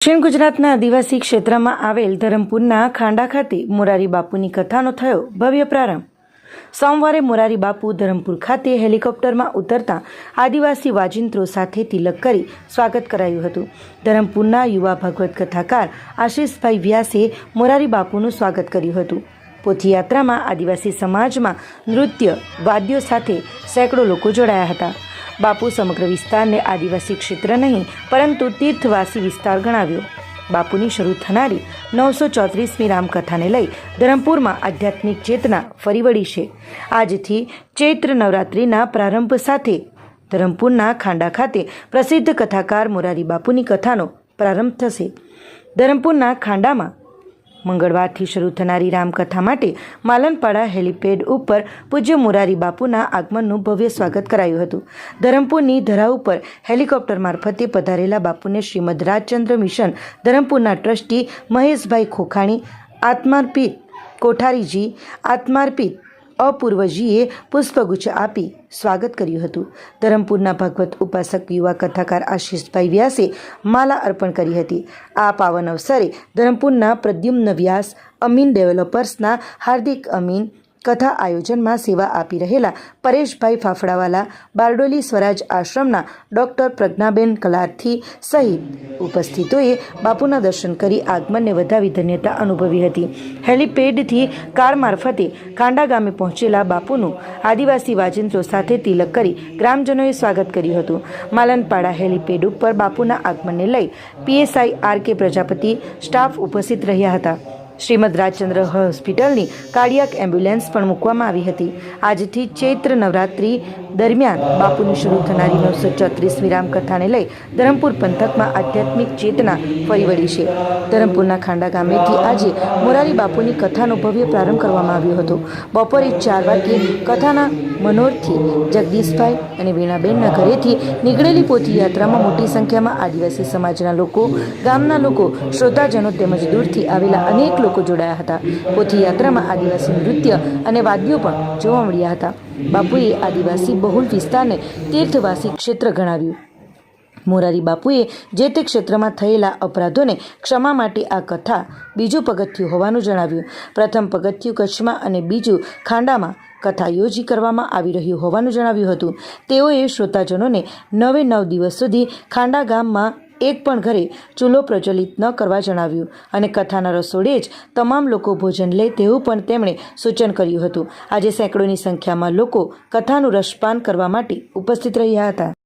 દક્ષિણ ગુજરાતના આદિવાસી ક્ષેત્રમાં આવેલ ધરમપુરના ખાંડા ખાતે મોરારી બાપુની કથાનો થયો ભવ્ય પ્રારંભ. સોમવારે મોરારી બાપુ ધરમપુર ખાતે હેલિકોપ્ટરમાં ઉતરતા આદિવાસી વાજિંત્રો સાથે તિલક કરી સ્વાગત કરાયું હતું. ધરમપુરના યુવા ભગવત કથાકાર આશીષભાઈ વ્યાસે મોરારી બાપુનું સ્વાગત કર્યું હતું. પોથીયાત્રામાં આદિવાસી સમાજમાં નૃત્ય, વાદ્યો સાથે સેંકડો લોકો જોડાયા હતા. બાપુ સમગ્ર વિસ્તારને આદિવાસી ક્ષેત્ર નહીં, પરંતુ તીર્થવાસી વિસ્તાર ગણાવ્યો. બાપુની શરૂ થનારી નવસો ચોત્રીસમી રામકથાને લઈ ધરમપુરમાં આધ્યાત્મિક ચેતના ફરી વળી છે. આજથી ચૈત્ર નવરાત્રિના પ્રારંભ સાથે ધરમપુરના ખાંડા ખાતે પ્રસિદ્ધ કથાકાર મોરારી બાપુની કથાનો પ્રારંભ થશે. ધરમપુરના ખાંડામાં મંગળવારથી શરૂ થનારી રામકથા માટે માલનપાડા હેલિપેડ ઉપર પૂજ્ય મોરારી બાપુના આગમનનું ભવ્ય સ્વાગત કરાયું હતું. ધરમપુરની ધરા ઉપર હેલિકોપ્ટર મારફતે પધારેલા બાપુને શ્રીમદ રાજચંદ્ર મિશન ધરમપુરના ટ્રસ્ટી મહેશભાઈ ખોખાણી, આત્માર્પિત કોઠારીજી, આત્માર્પિત અપૂર્વજીએ પુષ્પગુચ્છ આપી સ્વાગત કર્યું હતું. ધરમપુરના ભગવત ઉપાસક યુવા કથાકાર આશીષભાઈ વ્યાસે માલા અર્પણ કરી હતી. આ પાવન અવસરે ધરમપુરના પ્રદ્યુમ્ન વ્યાસ, અમીન ડેવલપર્સના હાર્દિક અમીન કથા આયોજનમાં સેવા આપી રહેલા પરેશભાઈ ફાફડાવાલા, બારડોલી સ્વરાજ આશ્રમના ડૉક્ટર પ્રજ્ઞાબેન કલારથી સહિત ઉપસ્થિતોએ બાપુના દર્શન કરી આગમનને વધાવી ધન્યતા અનુભવી હતી. હેલિપેડથી કાર મારફતે ખાંડા ગામે પહોંચેલા બાપુનું આદિવાસી વાજિંત્રો સાથે તિલક કરી ગ્રામજનોએ સ્વાગત કર્યું હતું. માલનપાડા હેલિપેડ ઉપર બાપુના આગમનને લઈ PSI R K Prajapati staff ઉપસ્થિત રહ્યા હતા. શ્રીમદ રાજચંદ્ર હોસ્પિટલની કાર્ડિયાક એમ્બ્યુલન્સ પણ મૂકવામાં આવી હતી. આજથી ચૈત્ર નવરાત્રિ દરમિયાન બાપુની શરૂ થનારી નવસો ચોત્રીસમી રામકથાને લઈ ધરમપુર પંથકમાં આધ્યાત્મિક ચેતના ફરી વળી છે. ધરમપુરના ખાંડા ગામેથી આજે મોરારી બાપુની કથાનો ભવ્ય પ્રારંભ કરવામાં આવ્યો હતો. બપોરે ચાર વાગ્યે કથાના મનોરથી જગદીશભાઈ અને વીણાબેનના ઘરેથી નીકળેલી પોથી યાત્રામાં મોટી સંખ્યામાં આદિવાસી સમાજના લોકો, ગામના લોકો, શ્રોતાજનો તેમજ દૂરથી આવેલા અનેક લોકો જોડાયા હતા. પોથી યાત્રામાં આદિવાસી નૃત્ય અને વાદ્યો પણ જોવા મળ્યા હતા. બાપુએ આદિવાસી બહુલ વિસ્તારને તીર્થવાસી ક્ષેત્ર ગણાવ્યું. મોરારી બાપુએ જે તે ક્ષેત્રમાં થયેલા અપરાધોને ક્ષમા માટે આ કથા બીજું પગથિયું હોવાનું જણાવ્યું. પ્રથમ પગથિયું કચ્છમાં અને બીજું ખાંડામાં કથા યોજી કરવામાં આવી રહ્યું હોવાનું જણાવ્યું હતું. તેઓએ શ્રોતાજનોને નવે નવ દિવસ સુધી ખાંડા ગામમાં એક પણ ઘરે ચૂલો પ્રજ્વલિત ન કરવા જણાવ્યું અને કથાના રસોડે જ તમામ લોકો ભોજન લે તેવું પણ તેમણે સૂચન કર્યું હતું. આજે સેંકડોની સંખ્યામાં લોકો કથાનું રસપાન કરવા માટે ઉપસ્થિત રહ્યા હતા.